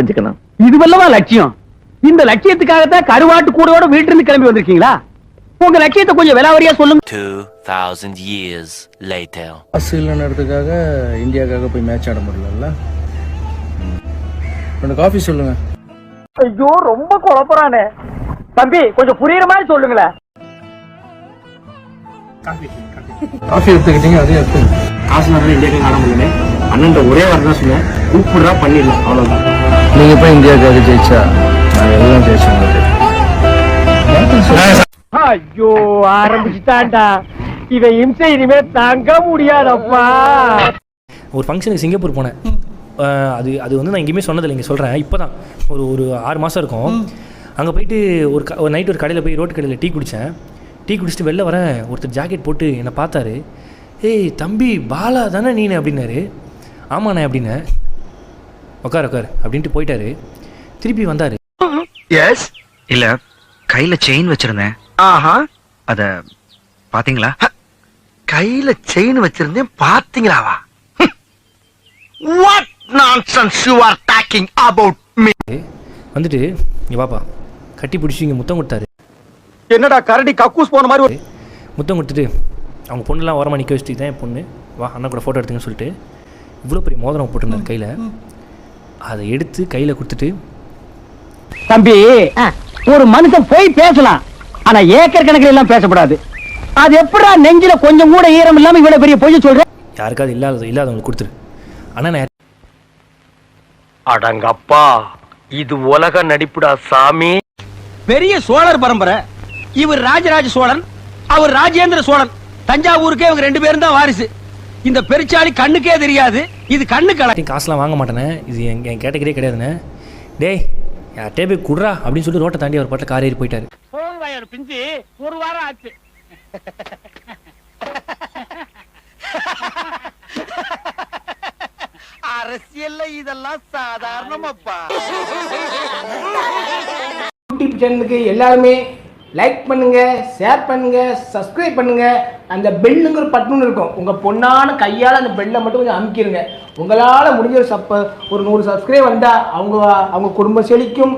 தெரிஞ்சுக்கணும். இதுவல்லவா லட்சியம். இந்த லட்சியத்துக்காகத்தான் கருவாட்டு கூடோட வீட்டு இருந்து கிளம்பி வந்திருக்கீங்களா? உங்க லட்சியத்தை கொஞ்சம் விலாவரியா சொல்லுங்க. 2,000 years later. காசு இல்லைன்றதுக்காக இந்தியாவுக்காக போய் மேட்ச் ஆட முடியலல்ல. ரெண்டு காஃபி சொல்லுங்க. ஐயோ ரொம்ப குழப்பறானே. தம்பி கொஞ்சம் புரியுற மாதிரி சொல்லுங்களேன் காஃபி எடுத்துக்கிட்டீங்க அதையும் எடுத்துங்க. காசு நான் இந்தியாவுக்கு ஆட முடியல அண்ணன் ஒரே வாரம் தான் சொன்னேன். கூப்பிடுறா பண்ணிடலாம் அவ்வளவுதான். நீங்க போய் இந்தியாவுக்காக ஜெயிச்சா நாங்க எல்லாம் ஜெயிச்சோம் ஐயோ ஆரம்பிச்சுட்டான்டா. இவன் இம்சை இனிமே தாங்க முடியாதப்பா. ஒரு ஃபங்க்ஷனுக்கு சிங்கப்பூர் போனேன். அது அது வந்து நான் எங்கேயுமே சொன்னதில்லை இங்கே சொல்கிறேன் இப்போ தான் ஒரு ஒரு ஆறு மாதம் இருக்கும். அங்கே போயிட்டு ஒரு க ஒரு நைட் ஒரு கடையில் போய் ரோட்டு கடையில் டீ குடித்தேன் டீ குடிச்சிட்டு வெளில வரேன். ஒருத்தர் ஜாக்கெட் போட்டு என்னை பார்த்தாரு. ஏய் தம்பி பாலா தானே நீனு? அப்படின்னாரு. ஆமாண்ணே அப்படின்னேன். உட்கார் உட்கார். அப்படின்ட்டு போயிட்டாரு. திருப்பி வந்தார். எஸ் இல்ல கையில செயின் வச்சிருந்தேன். ஆஹா. அத பாத்தீங்களா? கையில செயின் வச்சிருந்தேன் பாத்தீங்களாவா? What nonsense you are talking about me வந்துட்டு இங்கே பாப்பா கட்டி பிடிச்சி இங்கே முத்தம் கொடுத்தாரு. என்னடா கரடி கக்கூஸ் போன மாதிரி ஒரு- முத்தம் கொடுத்துட்டு அவங்க பொண்ணுலாம் ஓரமாக நிற்க வச்சுட்டு தான் என் பொண்ணு. வா அண்ணா கூட ஃபோட்டோ எடுத்துங்கன்னு சொல்லிட்டு இவ்வளோ பெரிய மோதிரம் போட்டிருந்தார் கையில். அதை எடுத்து கையில் கொடுத்துட்டு தம்பி ஒரு மனுஷன் போய் பேசலாம் ஆனா ஏக்கர் கணக்கில் எல்லாம் பேசக்கூடாது அது எப்படா நெஞ்சில கொஞ்சம் கூட ஈரம் இல்லாம இவ்வளவு பெரிய பொய்ய சொல்ற? யாருக்காவது இல்லாத இல்லாதவங்களுக்கு கொடுத்துரு. ஆனால் நான் அடங்கப்பா இது உலக நடிப்புடா சாமி. பெரிய சோழர் பரம்பரை. இவர் ராஜராஜ சோழன் அவர் ராஜேந்திர சோழன். தஞ்சாவூருக்கே இவங்க ரெண்டு பேரும் தான் வாரிசு. இந்த பெருச்சாளி கண்ணுக்கே தெரியாது. இது கண்ணு கலை யார்ட்டையும் காசுலாம் வாங்க மாட்டேனே. இது என் என் கேட்டகரியே கிடையாதுண்ணே டேய் யார்ட்டே போய் குட்றா அப்படின்னு சொல்லி ரோட்டை தாண்டி அவர் பாட்டில் கார் ஏறி போயிட்டாரு பிஞ்சு. ஒரு வாரம் ஆச்சு. அரசியல்ல இதெல்லாம் சாதாரணமாப்பா. யூடியூப் சேனலுக்கு எல்லாருமே லைக் பண்ணுங்க ஷேர் பண்ணுங்க சப்ஸ்கிரைப் பண்ணுங்க. அந்த பெல்லுங்கிற பட்டுன்னு இருக்கும். உங்க பொண்ணான கையால அந்த பெல்லை மட்டும் கொஞ்சம் அமுக்கிடுங்க உங்களால் முடிஞ்ச ஒரு சப்ப ஒரு நூறு சப்ஸ்கிரைப் வந்தால் அவங்க அவங்க குடும்பம் செழிக்கும்.